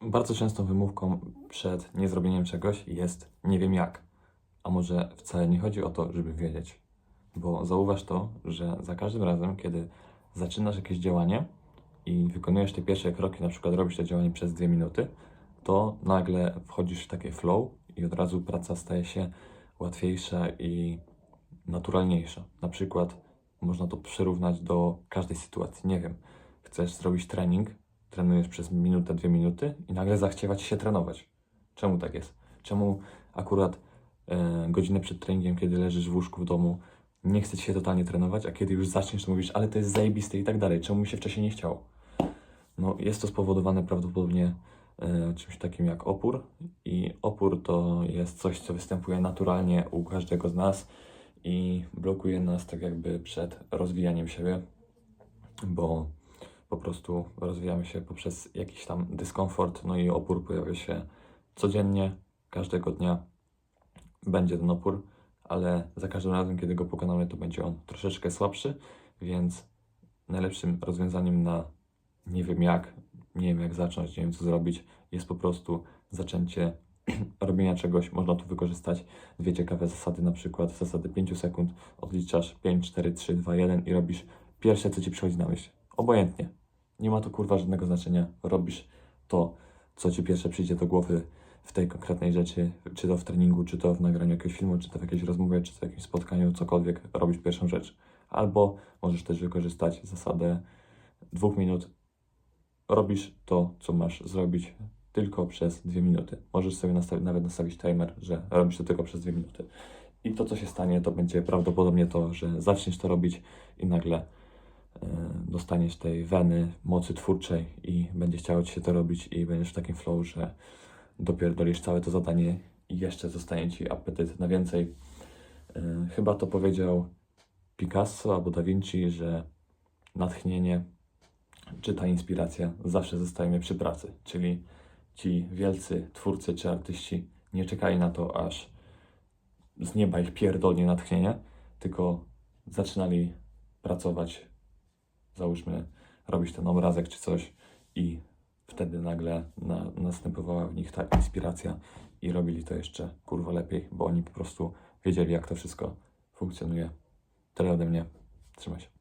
Bardzo częstą wymówką przed niezrobieniem czegoś jest nie wiem jak. A może wcale nie chodzi o to, żeby wiedzieć. Bo zauważ to, że za każdym razem, kiedy zaczynasz jakieś działanie i wykonujesz te pierwsze kroki, na przykład robisz to działanie przez dwie minuty, to nagle wchodzisz w takie flow i od razu praca staje się łatwiejsza i naturalniejsza. Na przykład można to przyrównać do każdej sytuacji. Nie wiem, chcesz zrobić trening, trenujesz przez minutę, dwie minuty i nagle zachciewa ci się trenować. Czemu tak jest? Czemu akurat e, godzinę przed treningiem, kiedy leżysz w łóżku w domu, nie chce ci się totalnie trenować, a kiedy już zaczniesz, to mówisz, ale to jest zajebiste i tak dalej. Czemu mi się wcześniej nie chciało? No, jest to spowodowane prawdopodobnie e, czymś takim jak opór i opór to jest coś, co występuje naturalnie u każdego z nas i blokuje nas tak jakby przed rozwijaniem siebie, bo po prostu rozwijamy się poprzez jakiś tam dyskomfort, no i opór pojawia się codziennie, każdego dnia będzie ten opór, ale za każdym razem, kiedy go pokonamy, to będzie on troszeczkę słabszy, więc najlepszym rozwiązaniem na nie wiem jak, nie wiem jak zacząć, nie wiem co zrobić, jest po prostu zaczęcie robienia czegoś. Można tu wykorzystać dwie ciekawe zasady, na przykład zasady 5 sekund, odliczasz 5, 4, 3, 2, 1 i robisz pierwsze, co ci przychodzi na myśl. Obojętnie. Nie ma to kurwa żadnego znaczenia. Robisz to, co ci pierwsze przyjdzie do głowy w tej konkretnej rzeczy, czy to w treningu, czy to w nagraniu jakiegoś filmu, czy to w jakiejś rozmowie, czy to w jakimś spotkaniu, cokolwiek, robisz pierwszą rzecz. Albo możesz też wykorzystać zasadę dwóch minut. Robisz to, co masz zrobić tylko przez dwie minuty. Możesz sobie nastawi- nawet nastawić timer, że robisz to tylko przez dwie minuty. I to, co się stanie, to będzie prawdopodobnie to, że zaczniesz to robić i nagle dostaniesz tej weny, mocy twórczej i będzie chciało ci się to robić i będziesz w takim flow, że dopierdolisz całe to zadanie i jeszcze zostanie ci apetyt na więcej. E, Chyba to powiedział Picasso albo Da Vinci, że natchnienie czy ta inspiracja zawsze zostaje mnie przy pracy. Czyli ci wielcy twórcy czy artyści nie czekali na to, aż z nieba ich pierdolnie natchnienie, tylko zaczynali pracować, załóżmy, robić ten obrazek czy coś i wtedy nagle na, następowała w nich ta inspiracja i robili to jeszcze kurwa lepiej, bo oni po prostu wiedzieli, jak to wszystko funkcjonuje. Tyle ode mnie. Trzymaj się.